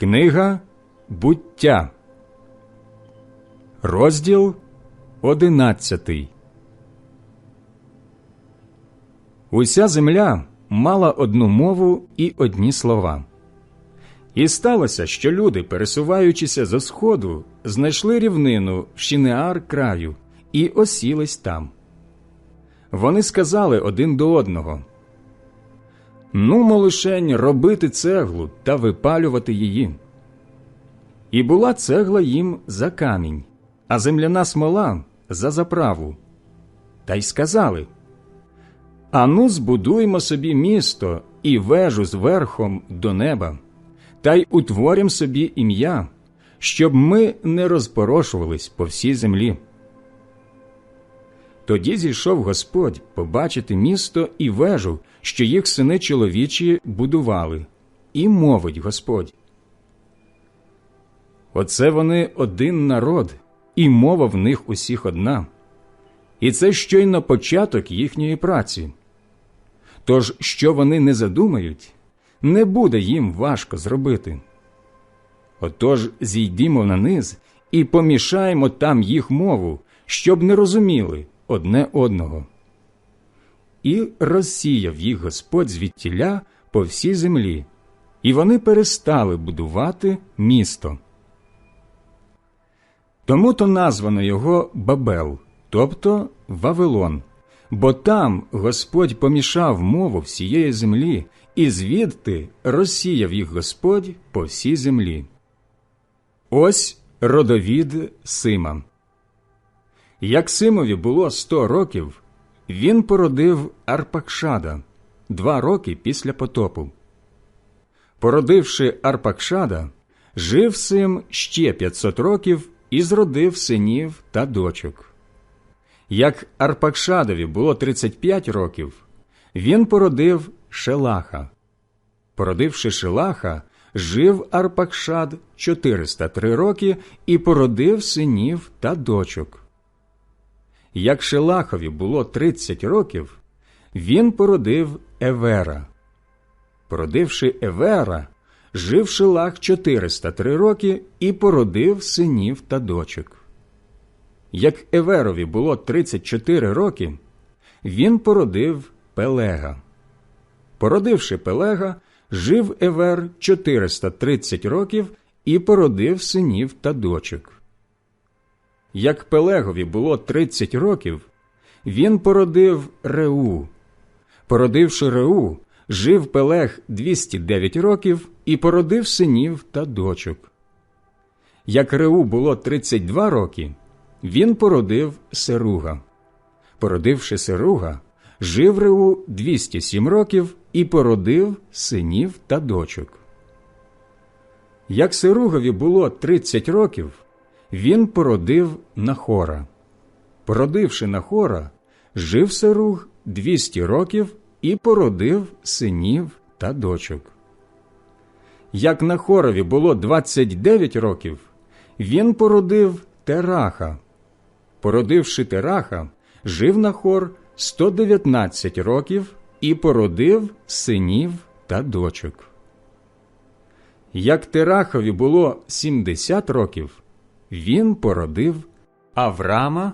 Книга буття, розділ одинадцятий. Уся земля мала одну мову і одні слова. І сталося, що люди, пересуваючися зо сходу, знайшли рівнину в Шінеар краю і осілись там. Вони сказали один до одного Ну, лишень робити цеглу та випалювати її. І була цегла їм за камінь, а земляна смола за заправу. Та й сказали Ану, збудуймо собі місто і вежу з верхом до неба, та й утворім собі ім'я, щоб ми не розпорошувались по всій землі. Тоді зійшов Господь побачити місто і вежу, що їх сини чоловічі будували, і мовить Господь. Оце вони один народ, і мова в них усіх одна. І це щойно початок їхньої праці. Тож, що вони не задумають, не буде їм важко зробити. Отож зійдімо на низ і помішаємо там їх мову, щоб не розуміли одне одного. І розсіяв їх Господь звідтіля по всій землі, і вони перестали будувати місто. Тому то названо його Бабел, тобто Вавилон, бо там Господь помішав мову всієї землі, і звідти розсіяв їх Господь по всій землі. Ось родовід Сима. Як Симові було сто років, він породив Арпакшада два роки після потопу. Породивши Арпакшада, жив Сим ще 500 років і зродив синів та дочок. Як Арпакшадові було 35 років, він породив Шелаха. Породивши Шелаха, жив Арпакшад 403 роки і породив синів та дочок. Як Шелахові було 30 років, він породив Евера. Породивши Евера, жив Шелах 403 роки і породив синів та дочок. Як Еверові було 34 роки, він породив Пелега. Породивши Пелега, жив Евер 430 років і породив синів та дочок. Як Пелегові було 30 років, він породив Реу. Породивши Реу, жив Пелег 209 років і породив синів та дочок. Як Реу було 32 роки, він породив Серуга. Породивши Серуга, жив Реу 207 років і породив синів та дочок. Як Серугові було 30 років, він породив Нахора. Породивши Нахора, жив Серуг 200 років і породив синів та дочок. Як Нахорові було 29 років, він породив Тераха. Породивши Тераха, жив Нахор 119 років і породив синів та дочок. Як Терахові було 70 років, він породив Аврама,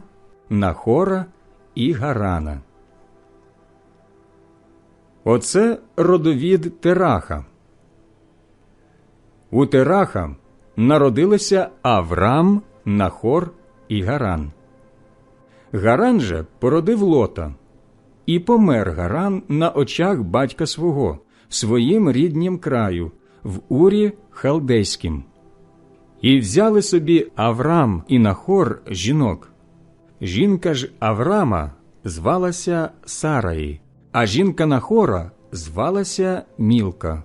Нахора і Гарана. Оце родовід Тераха. У Тераха народилися Аврам, Нахор і Гаран. Гаран же породив лота, і помер Гаран на очах батька свого своїм ріднім краю, в Урі Халдейськім. І взяли собі Аврам і Нахор жінок. Жінка ж Аврама звалася Сараї, а жінка Нахора звалася Мілка,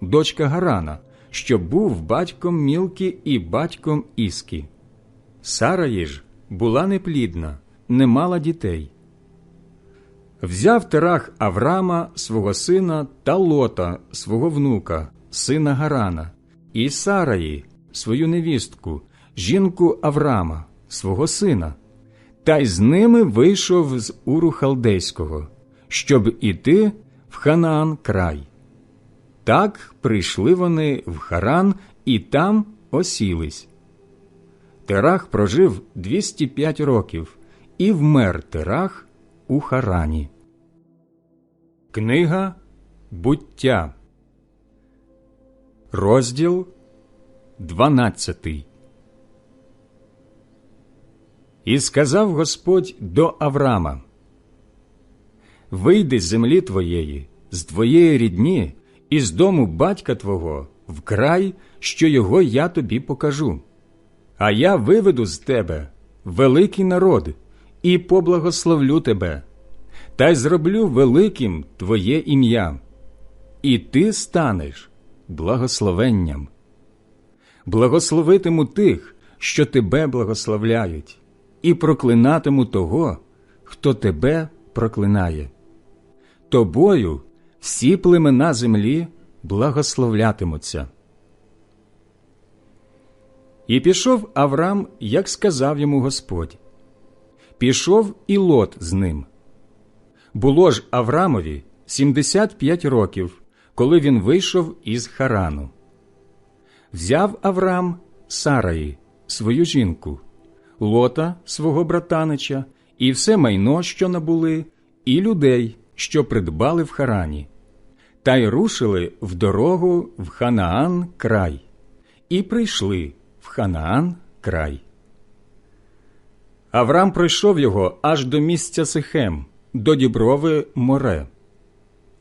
дочка Гарана, що був батьком Мілки і батьком Іскі. Сараї ж була неплідна, не мала дітей. Взяв Терах Аврама свого сина та Лота, свого внука, сина Гарана, і Сараї, свою невістку, жінку Аврама, свого сина, та й з ними вийшов з Уру Халдейського, щоб іти в Ханаан край. Так прийшли вони в Харан і там осілись. Терах прожив 205 років і вмер Терах у Харані. Книга буття, розділ 12 І сказав Господь до Авраама Вийди з землі твоєї, з твоєї рідні, і з дому батька твого в край, що його я тобі покажу. А я виведу з тебе великий народ і поблагословлю тебе, та й зроблю великим твоє ім'я, і ти станеш благословенням. Благословитиму тих, що тебе благословляють, і проклинатиму того, хто тебе проклинає. Тобою всі племена землі благословлятимуться. І пішов Авраам, як сказав йому Господь. Пішов і лот з ним. Було ж Аврамові 75 років, коли він вийшов із Харану. Взяв Авраам Сараї, свою жінку, лота свого братанича, і все майно, що набули, і людей, що придбали в Харані, та й рушили в дорогу в Ханаан край, і прийшли в Ханаан край. Авраам пройшов його аж до місця Сихем, до діброви море,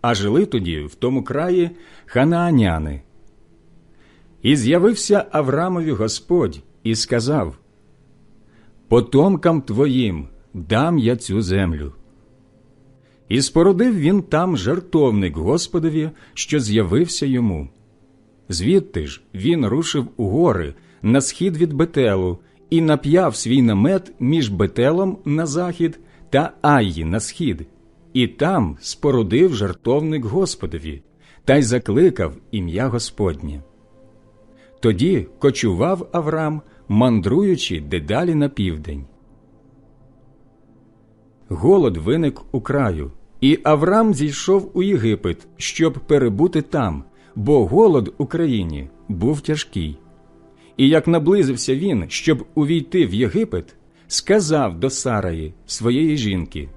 а жили тоді в тому краї ханааняни. І з'явився Аврамові Господь і сказав: Потомкам твоїм дам я цю землю. І спородив він там жертовник Господові, що з'явився йому. Звідти ж він рушив у гори на схід від Бетелу і нап'яв свій намет між Бетелом на захід та Аї на схід, і там спорудив жертовник Господові та й закликав ім'я Господнє. Тоді кочував Авраам, мандруючи дедалі на південь. Голод виник у краю, і Авраам зійшов у Єгипет, щоб перебути там, бо голод у країні був тяжкий. І як наблизився він, щоб увійти в Єгипет, сказав до Сараї, своєї жінки: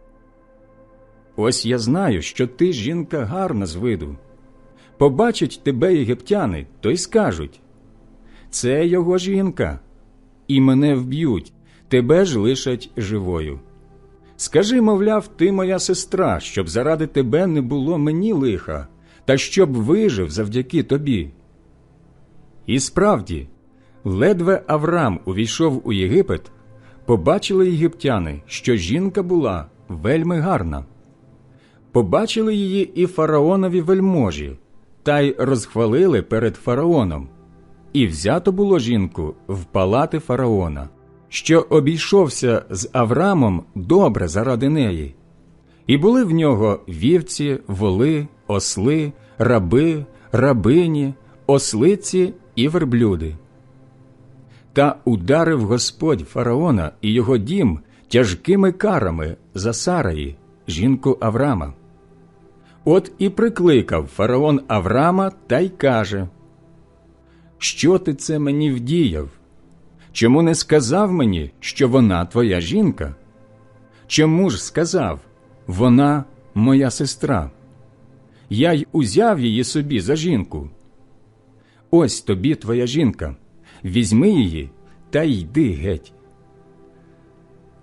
Ось я знаю, що ти жінка гарна з виду. Побачать тебе єгиптяни, то й скажуть це його жінка, і мене вб'ють, тебе ж лишать живою. Скажи, мовляв, ти моя сестра, щоб заради тебе не було мені лиха, та щоб вижив завдяки тобі. І справді, ледве Авраам увійшов у Єгипет, побачили єгиптяни, що жінка була вельми гарна. Побачили її і фараонові вельможі, та й розхвалили перед фараоном. І взято було жінку в палати фараона що обійшовся з Аврамом добре заради неї, і були в нього вівці, воли, осли, раби, рабині, ослиці і верблюди. Та ударив Господь фараона і його дім тяжкими карами за Сараї, жінку Аврама. От і прикликав фараон Аврама та й каже: Що ти це мені вдіяв? Чому не сказав мені, що вона твоя жінка? Чому ж сказав вона моя сестра? Я й узяв її собі за жінку. Ось тобі твоя жінка, візьми її та йди геть.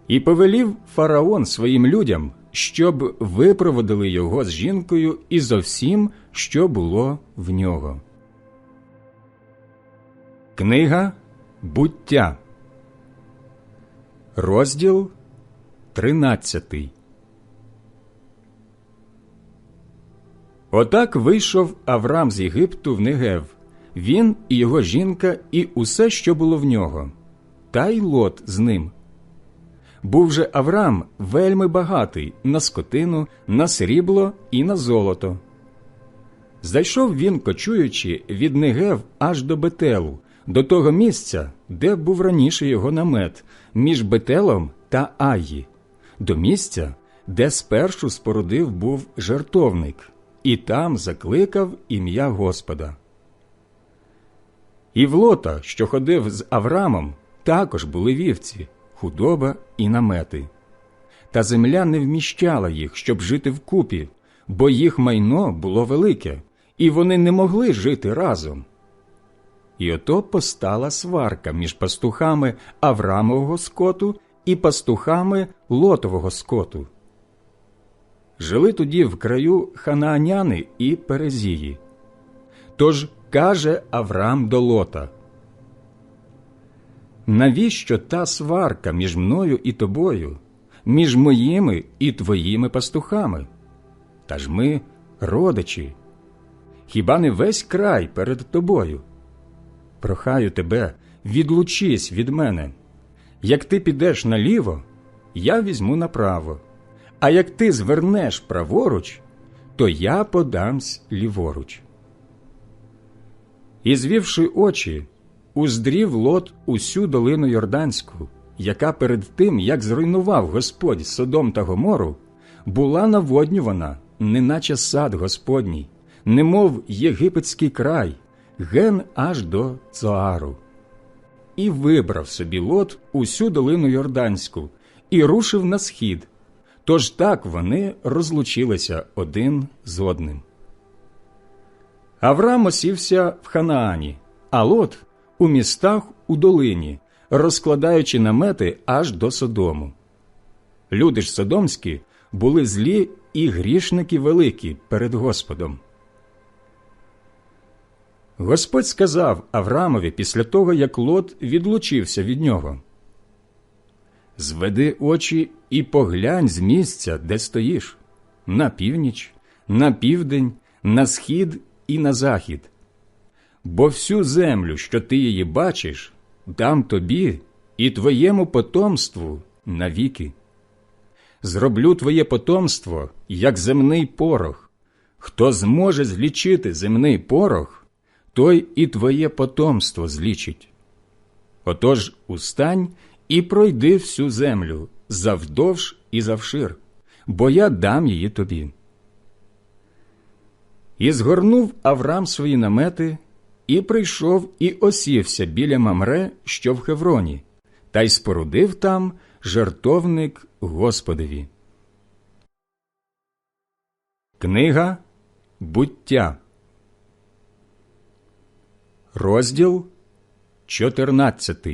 І повелів фараон своїм людям, щоб випроводили його з жінкою і зо всім, що було в нього. Книга Буття, розділ 13 Отак вийшов Авраам з Єгипту в Негев, він і його жінка, і усе, що було в нього, та й лот з ним. Був же Авраам вельми багатий на скотину, на срібло і на золото. Зайшов він, кочуючи від Негев аж до Бетелу до того місця, де був раніше його намет, між Бетелом та Аї, до місця, де спершу спорудив був жертовник, і там закликав ім'я Господа. І в лота, що ходив з Аврамом, також були вівці, худоба і намети. Та земля не вміщала їх, щоб жити вкупі, бо їх майно було велике, і вони не могли жити разом. І ото постала сварка між пастухами Аврамового скоту і пастухами Лотового скоту. Жили тоді в краю ханааняни і Перезії. Тож каже Авраам до Лота: Навіщо та сварка між мною і тобою, між моїми і твоїми пастухами? Та ж ми родичі. Хіба не весь край перед тобою? Прохаю тебе, відлучись від мене. Як ти підеш наліво, я візьму направо, а як ти звернеш праворуч, то я подамсь ліворуч. І звівши очі, уздрів лот усю долину Йорданську, яка перед тим, як зруйнував Господь Содом та Гомору, була наводнювана, неначе сад Господній, немов єгипетський край, ген аж до Цоару. І вибрав собі лот усю долину Йорданську і рушив на схід. Тож так вони розлучилися один з одним. Авраам осівся в Ханаані, а Лот у містах у долині, розкладаючи намети аж до Содому. Люди ж содомські були злі і грішники великі перед Господом. Господь сказав Авраамові після того, як Лот відлучився від нього. Зведи очі і поглянь з місця, де стоїш, на північ, на південь, на схід і на захід. Бо всю землю, що ти її бачиш, дам тобі і твоєму потомству навіки. Зроблю твоє потомство, як земний порох. Хто зможе злічити земний порох, той і твоє потомство злічить. Отож устань і пройди всю землю завдовж і завшир, бо я дам її тобі. І згорнув Авраам свої намети, і прийшов і осівся біля Мамре, що в Хевроні, та й спорудив там жертовник Господові. Книга буття. Розділ 14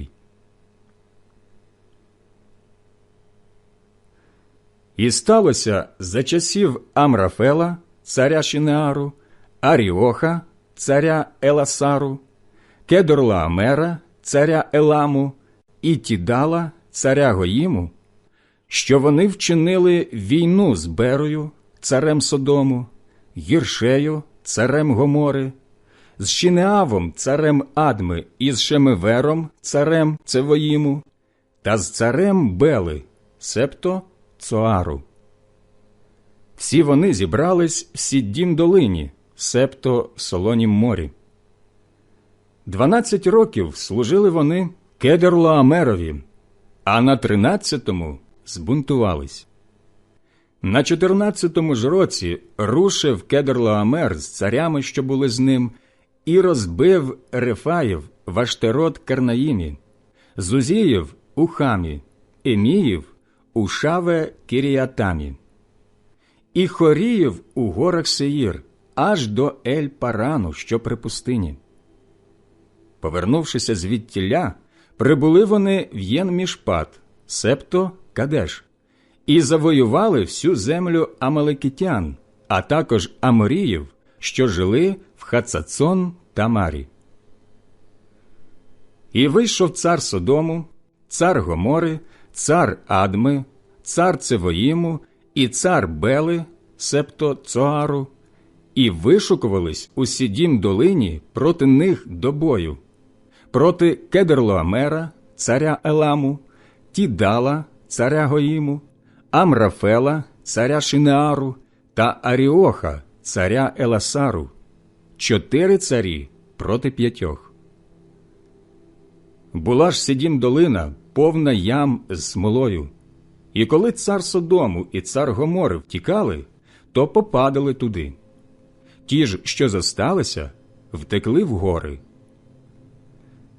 І сталося за часів Амрафела, царя Шинеару, Аріоха, царя Еласару, Кедорлаамера, царя Еламу, і Тідала, царя Гоїму, що вони вчинили війну з Берою, царем Содому, Гіршею, царем Гомори, з Шинеавом, царем Адми, і з Шемевером, царем Цевоїму, та з царем Бели, септо Цоару. Всі вони зібрались в Сіддім долині, септо Солонім морі. Дванадцять років служили вони Кедерлаамерові, а на тринадцятому збунтувались. На чотирнадцятому ж році рушив Кедерлаамер з царями, що були з ним, і розбив Рефаїв в Аштерот Карнаїмі, Зузіїв у Хамі, Еміїв у Шаве Кіріатамі, і Хоріїв у горах Сеїр, аж до Ель Парану, що при пустині. Повернувшися звідтіля, прибули вони в Єнмішпат, септо Кадеш, і завоювали всю землю Амалекітян, а також Аморіїв, що жили в Хацацон та Марі. І вийшов цар Содому, цар Гомори, цар Адми, цар Цевоїму і цар Бели, септо Цоару, і вишукувались у сідім долині проти них до бою, проти Кедерлоамера, царя Еламу, Тідала, царя Гоїму, Амрафела, царя Шинеару та Аріоха, царя Еласару, чотири царі проти п'ятьох. Була ж сідім долина, повна ям з смолою. І коли цар Содому і цар Гомори втікали, то попадали туди. Ті ж, що зосталися, втекли в гори.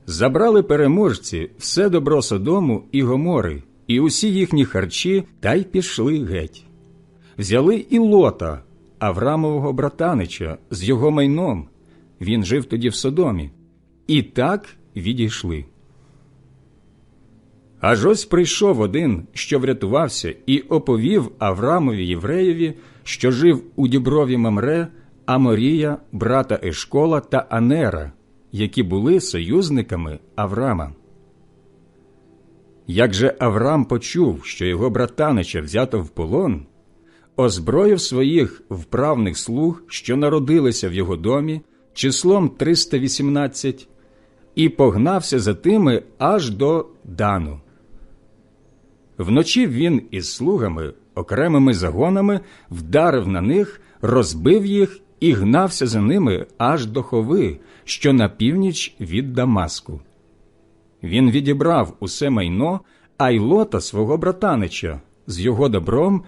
Забрали переможці все добро Содому і Гомори, і усі їхні харчі, та й пішли геть. Взяли і лота, Аврамового братанича, з його майном. Він жив тоді в Содомі. І так відійшли. Аж ось прийшов один, що врятувався, і оповів Аврамові євреєві, що жив у діброві Мамре, Аморія, брата Ешкола та Анера, які були союзниками Аврама. Як же Аврам почув, що його братанича взято в полон, озброїв своїх вправних слуг, що народилися в його домі, числом 318, і погнався за тими аж до Дану. Вночі він із слугами, окремими загонами, вдарив на них, розбив їх і гнався за ними аж до хови, що на північ від Дамаску. Він відібрав усе майно, а й лота свого братанича з його добром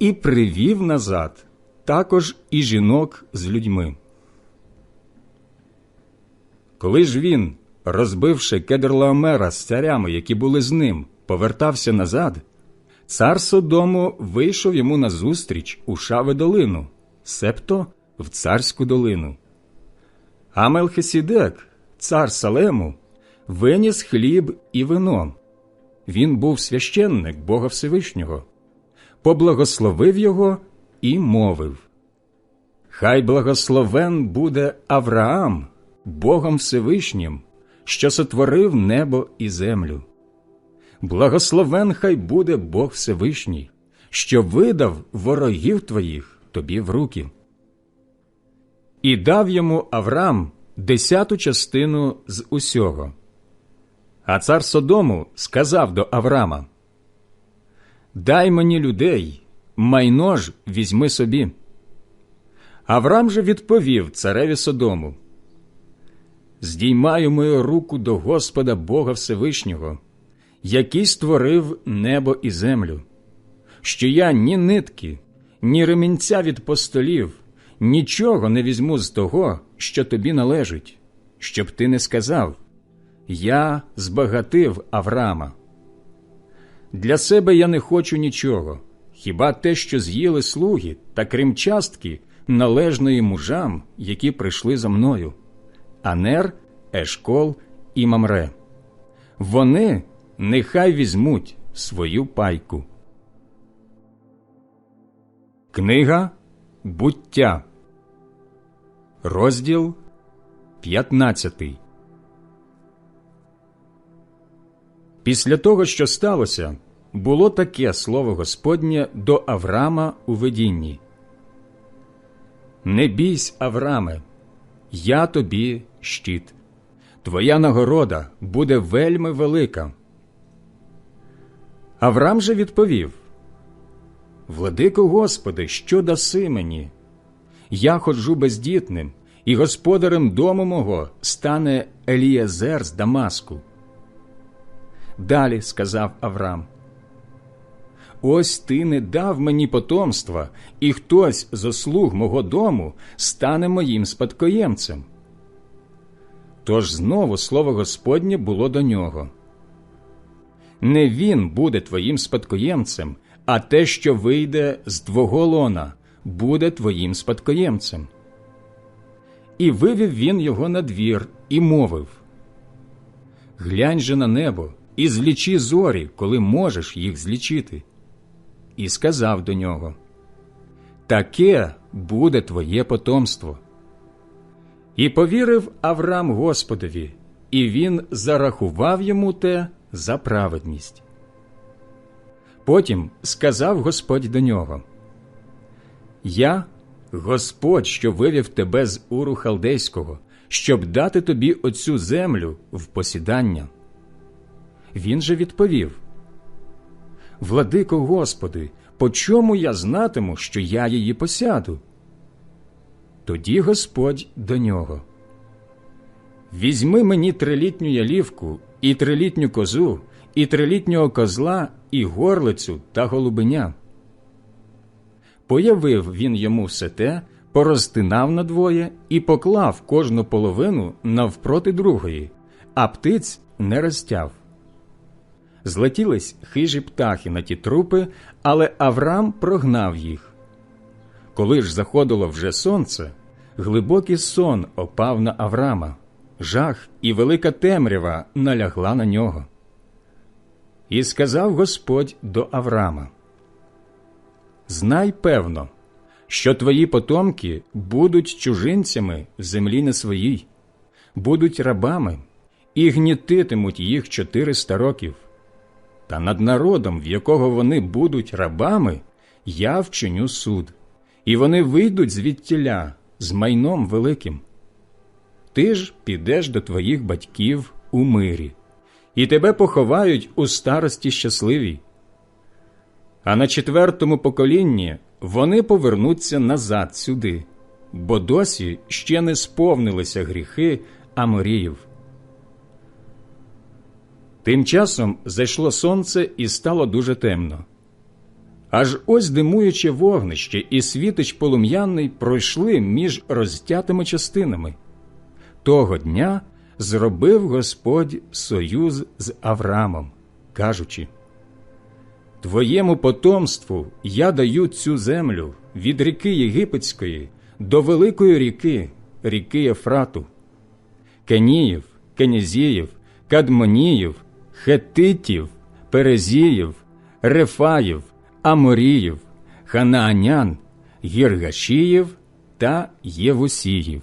і привів назад, також і жінок з людьми. Коли ж він, розбивши Кедрлаомера з царями, які були з ним, повертався назад, цар Содому вийшов йому назустріч у Шаве долину, себто в царську долину. А Мелхисідек, цар Салему, виніс хліб і вино. Він був священник Бога Всевишнього, поблагословив його і мовив Хай благословен буде Авраам, Богом Всевишнім, що сотворив небо і землю. Благословен хай буде Бог Всевишній, що видав ворогів твоїх тобі в руки. І дав йому Авраам десяту частину з усього. А цар Содому сказав до Авраама Дай мені людей, майно ж візьми собі. Авраам же відповів цареві Содому Здіймаю мою руку до Господа Бога Всевишнього, який створив небо і землю, що я ні нитки, ні ремінця від постолів, нічого не візьму з того, що тобі належить, щоб ти не сказав Я збагатив Авраама. Для себе я не хочу нічого, хіба те, що з'їли слуги, та крім частки, належної мужам, які прийшли за мною. Анер, Ешкол і Мамре. Вони нехай візьмуть свою пайку. Книга Буття, розділ 15 Після того, що сталося, було таке слово Господнє до Авраама у видінні. Не бійсь, Авраме, я тобі щит, твоя нагорода буде вельми велика. Авраам же відповів Владико Господи, що даси мені? Я ходжу бездітним, і господарем дому мого стане Елієзер з Дамаску. Далі сказав Авраам, Ось ти не дав мені потомства, і хтось з слуг мого дому стане моїм спадкоємцем. Тож знову слово Господнє було до нього. Не він буде твоїм спадкоємцем, а те, що вийде з твого лона, буде твоїм спадкоємцем. І вивів він його на двір і мовив Глянь же на небо і злічи зорі, коли можеш їх злічити. І сказав до нього Таке буде твоє потомство. І повірив Авраам Господові, і він зарахував йому те за праведність. Потім сказав Господь до нього Я, Господь, що вивів тебе з уру халдейського, щоб дати тобі оцю землю в посідання. Він же відповів Владико Господи, по чому я знатиму, що я її посяду? Тоді Господь до нього. Візьми мені трилітню ялівку, і трилітню козу, і трилітнього козла, і горлицю та голубеня. Появив він йому все те, порозтинав надвоє і поклав кожну половину навпроти другої, а птиць не розтяв. Злетілись хижі птахи на ті трупи, але Авраам прогнав їх. Коли ж заходило вже сонце, глибокий сон опав на Авраама, жах і велика темрява налягла на нього. І сказав Господь до Авраама: Знай певно, що твої потомки будуть чужинцями в землі не своїй, будуть рабами і гнітитимуть їх чотириста років. Та над народом, в якого вони будуть рабами, я вчиню суд, і вони вийдуть звідтіля з майном великим. Ти ж підеш до твоїх батьків у мирі, і тебе поховають у старості щасливій. А на четвертому поколінні вони повернуться назад сюди, бо досі ще не сповнилися гріхи Аморіїв. Тим часом зайшло сонце і стало дуже темно. Аж ось димуюче вогнище і світич полум'яний пройшли між розтятими частинами. Того дня зробив Господь союз з Авраамом, кажучи: Твоєму потомству я даю цю землю від ріки Єгипетської до великої ріки, ріки Ефрату, Кеніїв, Кенізіїв, Кадмоніїв, Хетитів, Перезіїв, Рефаїв, Аморіїв, Ханаанян, Гіргашіїв та Євусіїв.